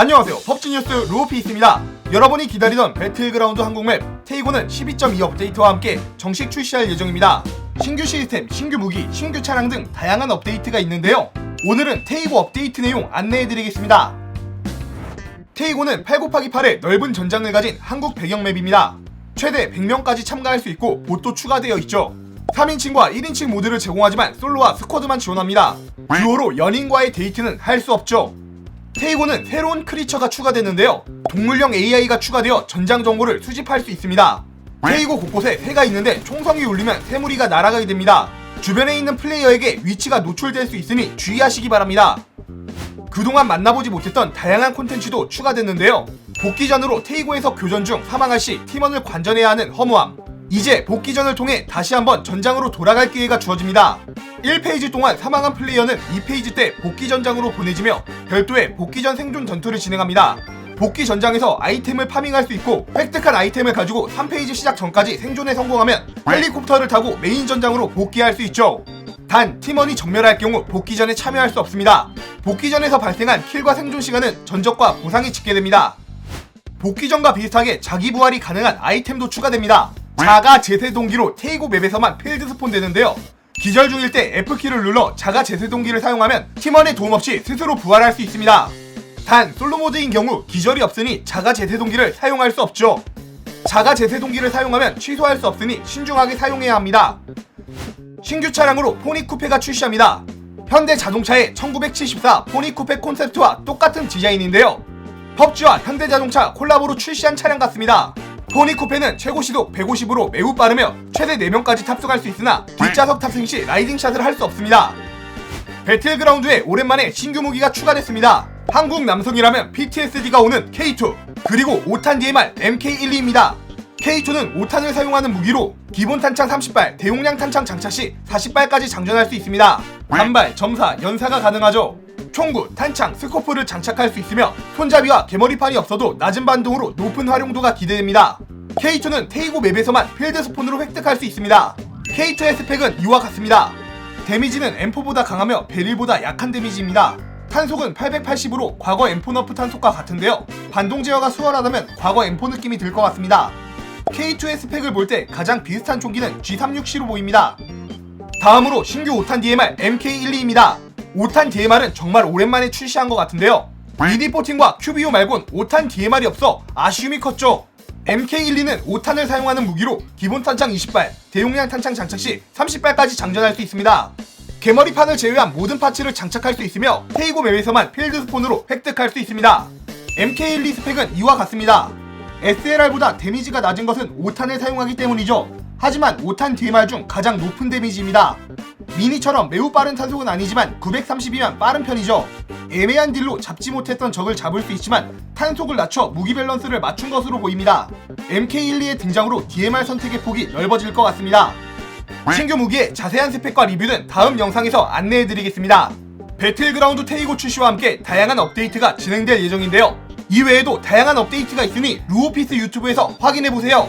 안녕하세요. 법지뉴스 루오피스입니다. 여러분이 기다리던 배틀그라운드 한국맵 테이고는 12.2 업데이트와 함께 정식 출시할 예정입니다. 신규 시스템, 신규 무기, 신규 차량 등 다양한 업데이트가 있는데요. 오늘은 테이고 업데이트 내용 안내해드리겠습니다. 테이고는 8 곱하기 8의 넓은 전장을 가진 한국 배경 맵입니다. 최대 100명까지 참가할 수 있고 봇도 추가되어 있죠. 3인칭과 1인칭 모드를 제공하지만 솔로와 스쿼드만 지원합니다. 듀오로 연인과의 데이트는 할 수 없죠. 테이고는 새로운 크리처가 추가됐는데요. 동물형 AI가 추가되어 전장 정보를 수집할 수 있습니다. 테이고 곳곳에 새가 있는데 총성이 울리면 새무리가 날아가게 됩니다. 주변에 있는 플레이어에게 위치가 노출될 수 있으니 주의하시기 바랍니다. 그동안 만나보지 못했던 다양한 콘텐츠도 추가됐는데요. 복귀 전으로 테이고에서 교전 중 사망할 시 팀원을 관전해야 하는 허무함. 이제 복귀 전을 통해 다시 한번 전장으로 돌아갈 기회가 주어집니다. 1페이지 동안 사망한 플레이어는 2페이지 때 복귀 전장으로 보내지며 별도의 복귀 전 생존 전투를 진행합니다. 복귀 전장에서 아이템을 파밍할 수 있고 획득한 아이템을 가지고 3페이지 시작 전까지 생존에 성공하면 헬리콥터를 타고 메인 전장으로 복귀할 수 있죠. 단 팀원이 전멸할 경우 복귀 전에 참여할 수 없습니다. 복귀 전에서 발생한 킬과 생존 시간은 전적과 보상이 집계됩니다. 복귀 전과 비슷하게 자기 부활이 가능한 아이템도 추가됩니다. 자가 재세 동기로 테이고 맵에서만 필드 스폰 되는데요. 기절 중일 때 F키를 눌러 자가 재세 동기를 사용하면 팀원의 도움 없이 스스로 부활할 수 있습니다. 단 솔로 모드인 경우 기절이 없으니 자가 재세 동기를 사용할 수 없죠. 자가 재세 동기를 사용하면 취소할 수 없으니 신중하게 사용해야 합니다. 신규 차량으로 포니 쿠페가 출시합니다. 현대 자동차의 1974 포니 쿠페 콘셉트와 똑같은 디자인인데요. 펍지와 현대자동차 콜라보로 출시한 차량 같습니다. 포니 쿠페는 최고 시속 150으로 매우 빠르며 최대 4명까지 탑승할 수 있으나 뒷좌석 탑승 시 라이딩샷을 할 수 없습니다. 배틀그라운드에 오랜만에 신규 무기가 추가됐습니다. 한국 남성이라면 PTSD가 오는 K2 그리고 5탄 DMR MK12입니다. K2는 5탄을 사용하는 무기로 기본 탄창 30발, 대용량 탄창 장착 시 40발까지 장전할 수 있습니다. 단발, 점사, 연사가 가능하죠. 총구, 탄창, 스코프를 장착할 수 있으며 손잡이와 개머리판이 없어도 낮은 반동으로 높은 활용도가 기대됩니다. K2는 테이고 맵에서만 필드 스폰으로 획득할 수 있습니다. K2의 스펙은 이와 같습니다. 데미지는 M4보다 강하며 베릴보다 약한 데미지입니다. 탄속은 880으로 과거 M4 너프 탄속과 같은데요. 반동 제어가 수월하다면 과거 M4 느낌이 들 것 같습니다. K2의 스펙을 볼 때 가장 비슷한 총기는 G36C로 보입니다. 다음으로 신규 5탄 DMR MK12입니다. 5탄 DMR은 정말 오랜만에 출시한 것 같은데요. 미니14과 QBO 말곤 5탄 DMR이 없어 아쉬움이 컸죠. MK12는 5탄을 사용하는 무기로 기본 탄창 20발, 대용량 탄창 장착 시 30발까지 장전할 수 있습니다. 개머리판을 제외한 모든 파츠를 장착할 수 있으며 테이고 맵에서만 필드 스폰으로 획득할 수 있습니다. MK12 스펙은 이와 같습니다. SLR보다 데미지가 낮은 것은 5탄을 사용하기 때문이죠. 하지만 5탄 DMR 중 가장 높은 데미지입니다. 미니처럼 매우 빠른 탄속은 아니지만 930이면 빠른 편이죠. 애매한 딜로 잡지 못했던 적을 잡을 수 있지만 탄속을 낮춰 무기 밸런스를 맞춘 것으로 보입니다. MK12의 등장으로 DMR 선택의 폭이 넓어질 것 같습니다. 신규 무기의 자세한 스펙과 리뷰는 다음 영상에서 안내해드리겠습니다. 배틀그라운드 테이고 출시와 함께 다양한 업데이트가 진행될 예정인데요. 이외에도 다양한 업데이트가 있으니 루오피스 유튜브에서 확인해보세요.